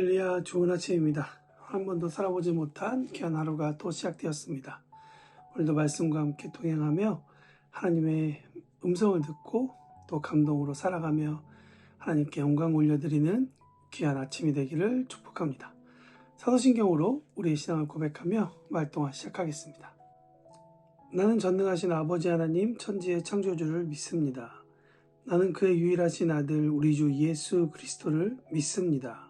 할렐루야 좋은 아침입니다. 한 번도 살아보지 못한 귀한 하루가 또 시작되었습니다. 오늘도 말씀과 함께 동행하며 하나님의 음성을 듣고 또 감동으로 살아가며 하나님께 영광 올려드리는 귀한 아침이 되기를 축복합니다. 사도신경으로 우리의 신앙을 고백하며 말동화 시작하겠습니다. 나는 전능하신 아버지 하나님 천지의 창조주를 믿습니다. 나는 그의 유일하신 아들 우리 주 예수 그리스도를 믿습니다.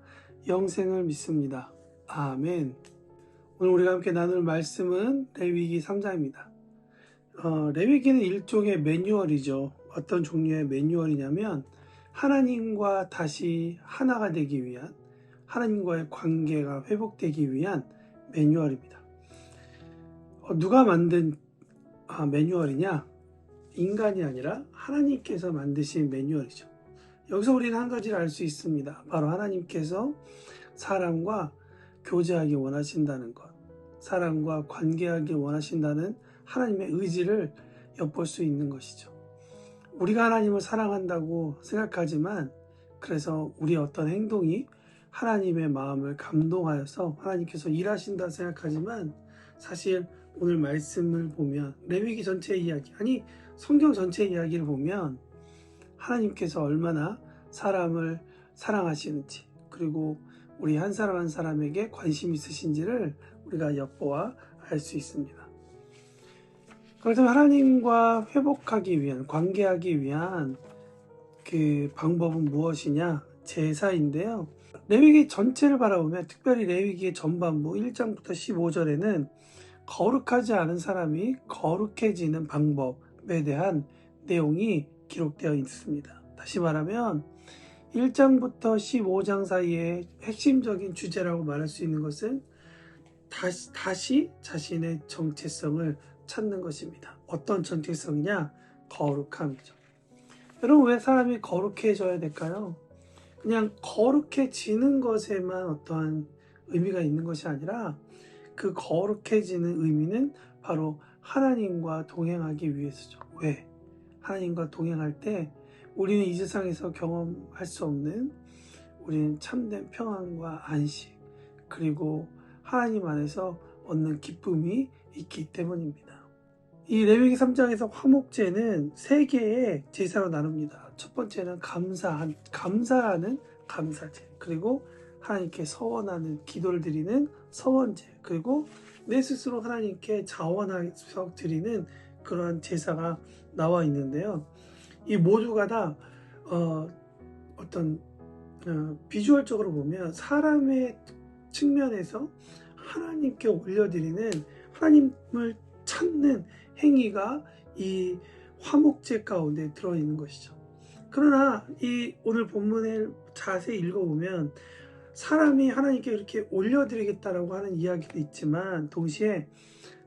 영생을 믿습니다. 아멘. 오늘 우리가 함께 나눌 말씀은 레위기 3장입니다. 어, 레위기는 일종의 매뉴얼이죠. 어떤 종류의 매뉴얼이냐면 하나님과 다시 하나가 되기 위한 하나님과의 관계가 회복되기 위한 매뉴얼입니다. 어, 누가 만든 아, 매뉴얼이냐? 인간이 아니라 하나님께서 만드신 매뉴얼이죠. 여기서 우리는 한 가지를 알 수 있습니다. 바로 하나님께서 사람과 교제하기 원하신다는 것, 사람과 관계하기 원하신다는 하나님의 의지를 엿볼 수 있는 것이죠. 우리가 하나님을 사랑한다고 생각하지만 그래서 우리 어떤 행동이 하나님의 마음을 감동하여서 하나님께서 일하신다 생각하지만 사실 오늘 말씀을 보면 레위기 전체 이야기 아니 성경 전체 이야기를 보면 하나님께서 얼마나 사람을 사랑하시는지 그리고 우리 한 사람 한 사람에게 관심 있으신지를 우리가 엿보아 알 수 있습니다. 그렇다면 하나님과 회복하기 위한 관계하기 위한 그 방법은 무엇이냐? 제사인데요. 레위기 전체를 바라보면 특별히 레위기의 전반부 1장부터 15절에는 거룩하지 않은 사람이 거룩해지는 방법에 대한 내용이 기록되어 있습니다. 다시 말하면 1장부터 15장 사이의 핵심적인 주제라고 말할 수 있는 것은 다시, 다시 자신의 정체성을 찾는 것입니다. 어떤 정체성이냐? 거룩함이죠. 여러분, 왜 사람이 거룩해져야 될까요? 그냥 거룩해지는 것에만 어떠한 의미가 있는 것이 아니라 그 거룩해지는 의미는 바로 하나님과 동행하기 위해서죠. 왜? 하나님과 동행할 때 우리는 이 세상에서 경험할 수 없는 우리는 참된 평안과 안식 그리고 하나님 안에서 얻는 기쁨이 있기 때문입니다. 이 레위기 3장에서 화목제는 세 개의 제사로 나눕니다. 첫 번째는 감사, 감사하는 감사제, 그리고 하나님께 서원하는 기도를 드리는 서원제, 그리고 내 스스로 하나님께 자원해서 드리는 그러한 제사가 나와 있는데요. 이 모두가 다 어, 떤 어, 비주얼적으로 보면 사람의 측면에서 하나님께 올려드리는 하나님을 찾는 행위가 이 화목제 가운데 들어있는 것이죠. 그러나 이 오늘 본문을 자세히 읽어보면 사람이 하나님께 이렇게 올려드리겠다라고 하는 이야기도 있지만 동시에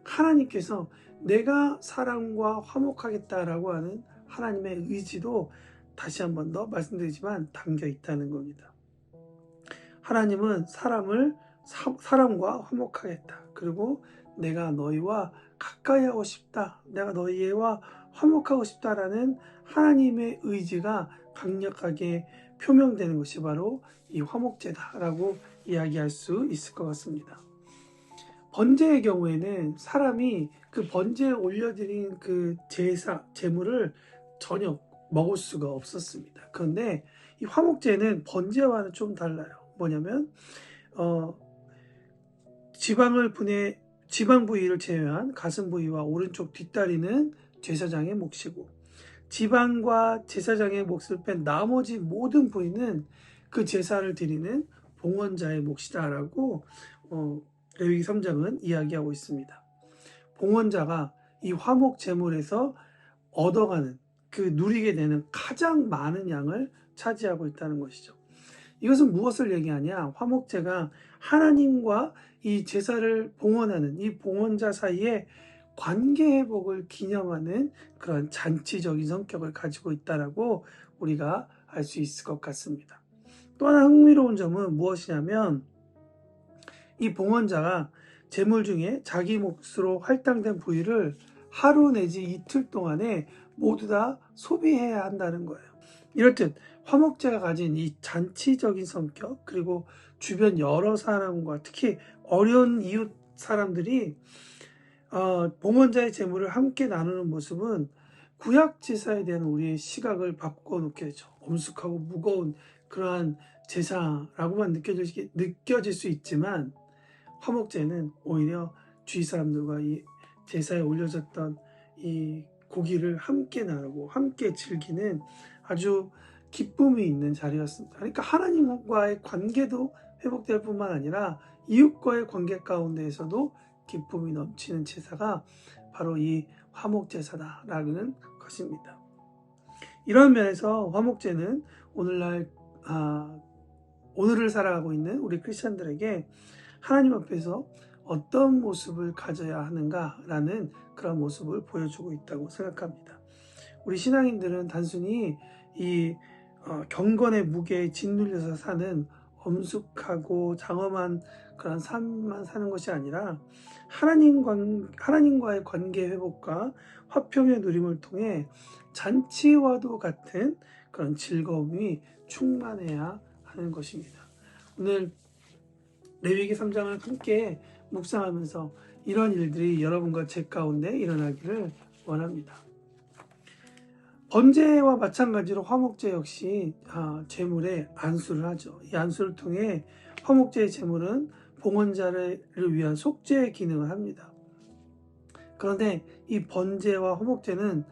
하나님께서 내가 사람과 화목하겠다라고 하는 하나님의 의지도 다시 한 번 더 말씀드리지만 담겨 있다는 겁니다. 하나님은 사람을 사, 사람과 화목하겠다. 그리고 내가 너희와 가까이 하고 싶다. 내가 너희와 화목하고 싶다라는 하나님의 의지가 강력하게 표명되는 것이 바로 이 화목제다라고 이야기할 수 있을 것 같습니다. 번제의 경우에는 사람이 그 번제에 올려드린 그 제사, 제물을 전혀 먹을 수가 없었습니다. 그런데 이 화목제는 번제와는 좀 달라요. 뭐냐면, 어, 지방을 분해, 지방 부위를 제외한 가슴 부위와 오른쪽 뒷다리는 제사장의 몫이고, 지방과 제사장의 몫을 뺀 나머지 모든 부위는 그 제사를 드리는 봉헌자의 몫이다라고 어, 레위기 3장은 이야기하고 있습니다. 봉헌자가 이 화목 제물에서 얻어가는 그 누리게 되는 가장 많은 양을 차지하고 있다는 것이죠. 이것은 무엇을 얘기하냐? 화목제가 하나님과 이 제사를 봉헌하는 이 봉헌자 사이에 관계 회복을 기념하는 그런 잔치적인 성격을 가지고 있다라고 우리가 알 수 있을 것 같습니다. 또 하나 흥미로운 점은 무엇이냐면 이 봉헌자가 제물 중에 자기 몫으로 할당된 부위를 하루 내지 이틀 동안에 모두 다 소비해야 한다는 거예요. 이렇듯 화목제가 가진 이 잔치적인 성격 그리고 주변 여러 사람과 특히 어려운 이웃 사람들이 어, 봉헌자의 재물을 함께 나누는 모습은 구약 제사에 대한 우리의 시각을 바꿔놓게 되죠. 엄숙하고 무거운 그러한 제사라고만 느껴질 수 있지만 화목제는 오히려 주위 사람들과 이 제사에 올려졌던 이 고기를 함께 나누고 함께 즐기는 아주 기쁨이 있는 자리였습니다. 그러니까 하나님과의 관계도 회복될 뿐만 아니라 이웃과의 관계 가운데에서도 기쁨이 넘치는 제사가 바로 이 화목제사다라는 것입니다. 이런 면에서 화목제는 오늘날 아, 오늘을 살아가고 있는 우리 크리스천들에게 하나님 앞에서 어떤 모습을 가져야 하는가라는 그런 모습을 보여주고 있다고 생각합니다. 우리 신앙인들은 단순히 이 어, 경건의 무게에 짓눌려서 사는 엄숙하고 장엄한 그런 삶만 사는 것이 아니라 하나님과, 하나님과의 관계 회복과 화평의 누림을 통해 잔치와도 같은 그런 즐거움이 충만해야 하는 것입니다. 오늘 레위기 3장을 함께 묵상하면서 이런 일들이 여러분과 제 가운데 일어나기를 원합니다. 번제와 마찬가지로 화목제 역시 아, 제물에 안수를 하죠. 이 안수를 통해 화목제의 제물은 봉헌자를 위한 속죄의 기능을 합니다. 그런데 이 번제와 화목제는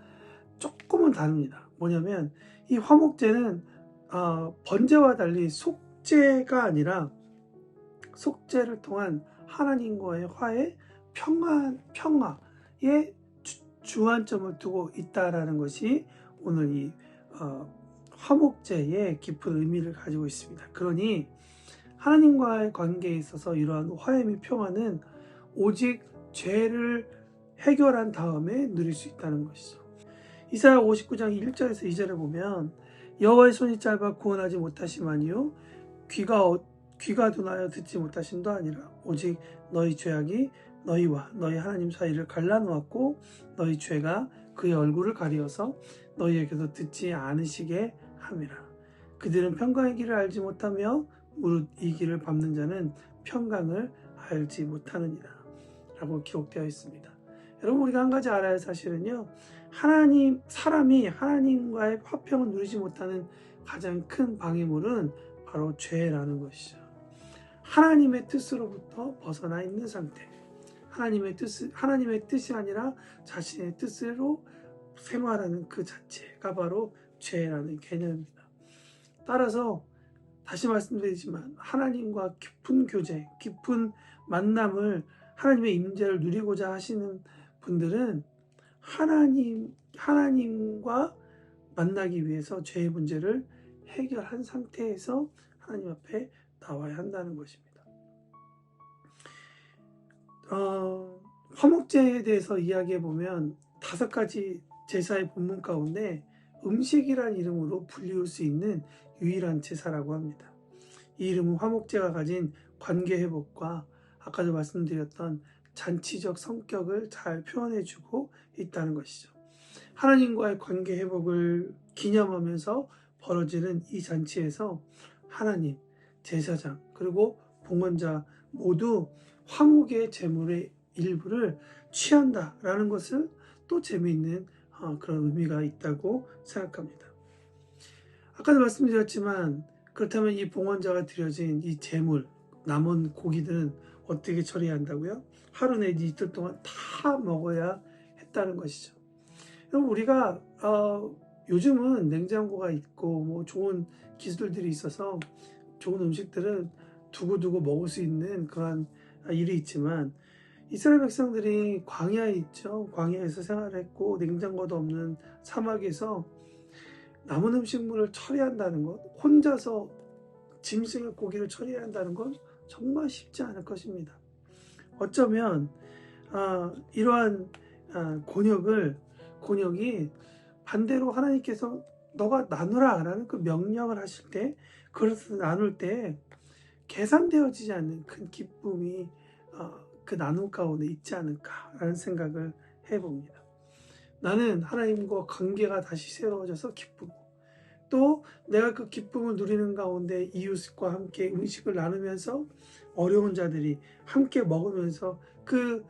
조금은 다릅니다. 뭐냐면 이 화목제는 어, 번제와 달리 속죄가 아니라 속죄를 통한 하나님과의 화해, 평안, 평화에 주안점을 두고 있다라는 것이 오늘 이 어, 화목제의 깊은 의미를 가지고 있습니다. 그러니 하나님과의 관계에 있어서 이러한 화해 및 평화는 오직 죄를 해결한 다음에 누릴 수 있다는 것이죠. 이사야 59장 1절에서 2절에 보면 여호와의 손이 짧아 구원하지 못하시마니요 귀가 어, 귀가 둔하여 듣지 못하심도 아니라 오직 너희 죄악이 너희와 너희 하나님 사이를 갈라놓았고 너희 죄가 그의 얼굴을 가리어서 너희에게도 듣지 않으시게 함이라. 그들은 평강의 길을 알지 못하며 무릇 이 길을 밟는 자는 평강을 알지 못하느니라. 라고 기록되어 있습니다. 여러분 우리가 한 가지 알아야 할 사실은요. 하나님 사람이 하나님과의 화평을 누리지 못하는 가장 큰 방해물은 바로 죄라는 것이죠. 하나님의 뜻으로부터 벗어나 있는 상태. 하나님의 뜻 하나님의 뜻이 아니라 자신의 뜻으로 생활하는 그 자체가 바로 죄라는 개념입니다. 따라서 다시 말씀드리지만 하나님과 깊은 교제, 깊은 만남을 하나님의 임재를 누리고자 하시는 분들은 하나님 하나님과 만나기 위해서 죄의 문제를 해결한 상태에서 하나님 앞에 나와야 한다는 것입니다. 어, 화목제에 대해서 이야기해 보면 다섯 가지 제사의 본문 가운데 음식이란 이름으로 불리울 수 있는 유일한 제사라고 합니다. 이 이름은 화목제가 가진 관계 회복과 아까도 말씀드렸던 잔치적 성격을 잘 표현해주고 있다는 것이죠. 하나님과의 관계 회복을 기념하면서 벌어지는 이 잔치에서 하나님, 제사장, 그리고 봉헌자 모두 화목의 제물의 일부를 취한다라는 것을 또 재미있는 어, 그런 의미가 있다고 생각합니다. 아까도 말씀드렸지만 그렇다면 이 봉헌자가 드려진 이 제물 남은 고기들은 어떻게 처리한다고요? 하루 내지 이틀 동안 다 먹어야 했다는 것이죠. 그럼 우리가 어, 요즘은 냉장고가 있고 뭐 좋은 기술들이 있어서 좋은 음식들은 두고두고 먹을 수 있는 그런 일이 있지만 이스라엘 백성들이 광야에 있죠. 광야에서 생활했고 냉장고도 없는 사막에서 남은 음식물을 처리한다는 것, 혼자서 짐승의 고기를 처리해야 한다는 건 정말 쉽지 않을 것입니다. 어쩌면 아, 이러한 아, 곤욕을 곤욕이 반대로 하나님께서 너가 나누라라는 그 명령을 하실 때 그래서 나눌 때 계산되어지지 않는 큰 기쁨이 어, 그 나눔 가운데 있지 않을까라는 생각을 해봅니다. 나는 하나님과 관계가 다시 새로워져서 기쁘고 또 내가 그 기쁨을 누리는 가운데 이웃과 함께 음식을 나누면서 어려운 자들이 함께 먹으면서 그,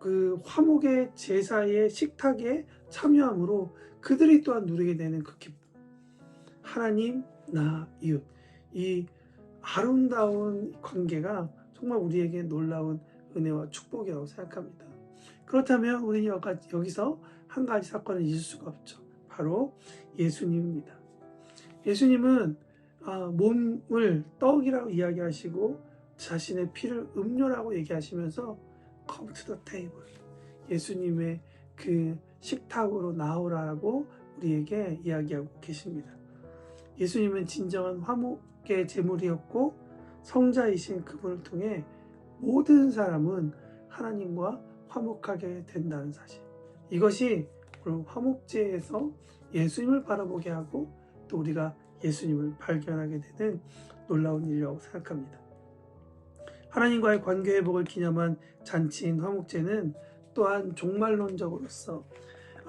그 화목의 제사의 식탁에 참여함으로 그들이 또한 누리게 되는 그 기쁨. 하나님, 나, 이웃. 이 아름다운 관계가 정말 우리에게 놀라운 은혜와 축복이라고 생각합니다. 그렇다면 우리는 여기서 한 가지 사건을 잊을 수가 없죠. 바로 예수님입니다. 예수님은 아, 몸을 떡이라고 이야기하시고 자신의 피를 음료라고 얘기하시면서 come to the table 예수님의 그 식탁으로 나오라고 우리에게 이야기하고 계십니다. 예수님은 진정한 화목의 제물이었고 성자이신 그분을 통해 모든 사람은 하나님과 화목하게 된다는 사실. 이것이 오늘 화목제에서 예수님을 바라보게 하고 또 우리가 예수님을 발견하게 되는 놀라운 일이라고 생각합니다. 하나님과의 관계 회복을 기념한 잔치인 화목제는 또한 종말론적으로서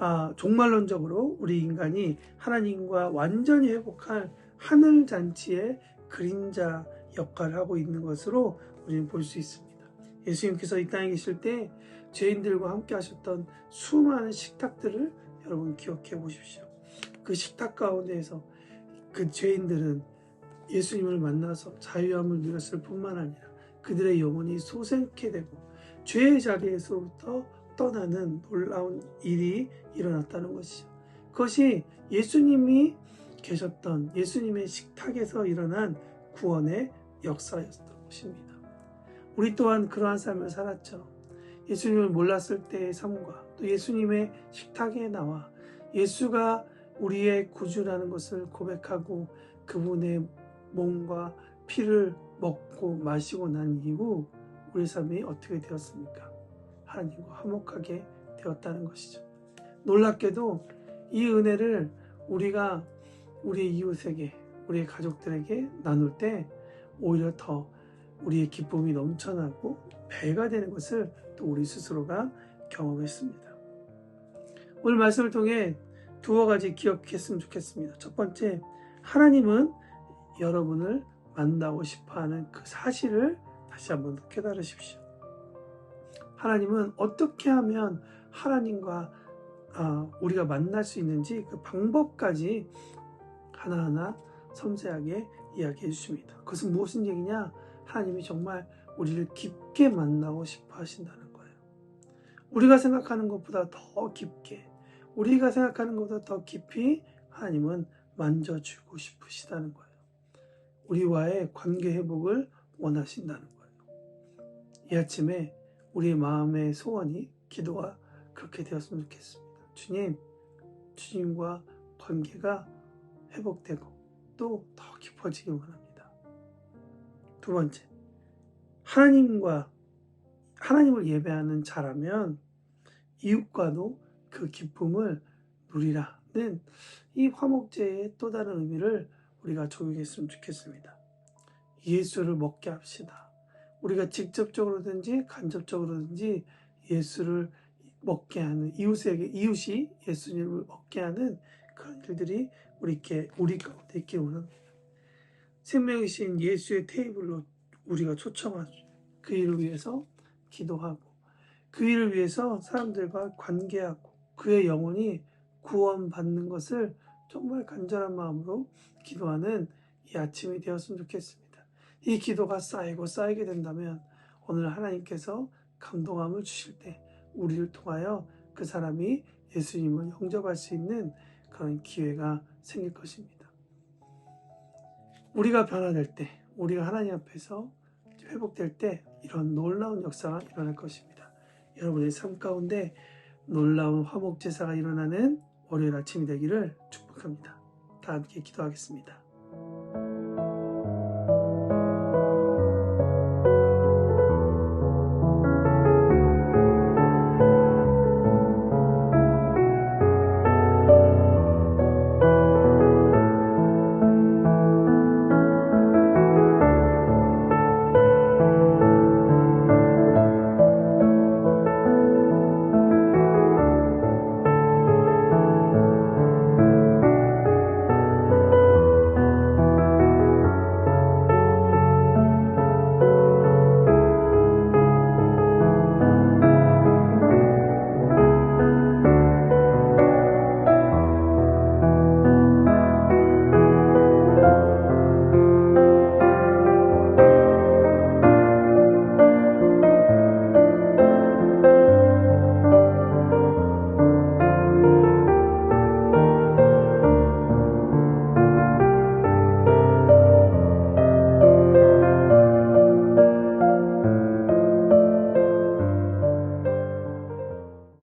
아, 종말론적으로 우리 인간이 하나님과 완전히 회복할 하늘 잔치의 그림자 역할을 하고 있는 것으로 우리는 볼 수 있습니다. 예수님께서 이 땅에 계실 때 죄인들과 함께 하셨던 수많은 식탁들을 여러분 기억해 보십시오. 그 식탁 가운데에서 그 죄인들은 예수님을 만나서 자유함을 누렸을 뿐만 아니라 그들의 영혼이 소생케 되고 죄의 자리에서부터 떠나는 놀라운 일이 일어났다는 것이죠. 그것이 예수님이 계셨던 예수님의 식탁에서 일어난 구원의 역사였던 것입니다. 우리 또한 그러한 삶을 살았죠. 예수님을 몰랐을 때의 삶과 또 예수님의 식탁에 나와 예수가 우리의 구주라는 것을 고백하고 그분의 몸과 피를 먹고 마시고 난 이후 우리 삶이 어떻게 되었습니까? 하나님과 화목하게 되었다는 것이죠. 놀랍게도 이 은혜를 우리가 우리 이웃에게, 우리 가족들에게 나눌 때 오히려 더 우리의 기쁨이 넘쳐나고 배가 되는 것을 또 우리 스스로가 경험했습니다. 오늘 말씀을 통해 두어 가지 기억했으면 좋겠습니다. 첫 번째, 하나님은 여러분을 만나고 싶어 하는 그 사실을 다시 한번 깨달으십시오. 하나님은 어떻게 하면 하나님과 아, 우리가 만날 수 있는지 그 방법까지 하나하나 섬세하게 이야기해 주십니다. 그것은 무엇인 얘기냐? 하나님이 정말 우리를 깊게 만나고 싶어 하신다는 거예요. 우리가 생각하는 것보다 더 깊게, 우리가 생각하는 것보다 더 깊이 하나님은 만져주고 싶으시다는 거예요. 우리와의 관계 회복을 원하신다는 거예요. 이 아침에 우리의 마음의 소원이 기도가 그렇게 되었으면 좋겠습니다. 주님, 주님과 관계가 회복되고 또 더 깊어지기 원합니다. 두 번째, 하나님과 하나님을 예배하는 자라면 이웃과도 그 기쁨을 누리라는 이 화목제의 또 다른 의미를 우리가 적용했으면 좋겠습니다. 예수를 먹게 합시다. 우리가 직접적으로든지 간접적으로든지 예수를 먹게 하는 이웃에게 이웃이 예수님을 먹게 하는 그런 일들이 우리께 우리 가운데 있기 원합니다. 생명이신 예수의 테이블로 우리가 초청하죠. 그 일을 위해서 기도하고 그 일을 위해서 사람들과 관계하고 그의 영혼이 구원받는 것을 정말 간절한 마음으로 기도하는 이 아침이 되었으면 좋겠습니다. 이 기도가 쌓이고 쌓이게 된다면 오늘 하나님께서 감동함을 주실 때 우리를 통하여 그 사람이 예수님을 영접할 수 있는 그런 기회가 생길 것입니다. 우리가 변화될 때, 우리가 하나님 앞에서 회복될 때 이런 놀라운 역사가 일어날 것입니다. 여러분의 삶 가운데 놀라운 화목 제사가 일어나는 월요일 아침이 되기를 축복합니다. 다 함께 기도하겠습니다.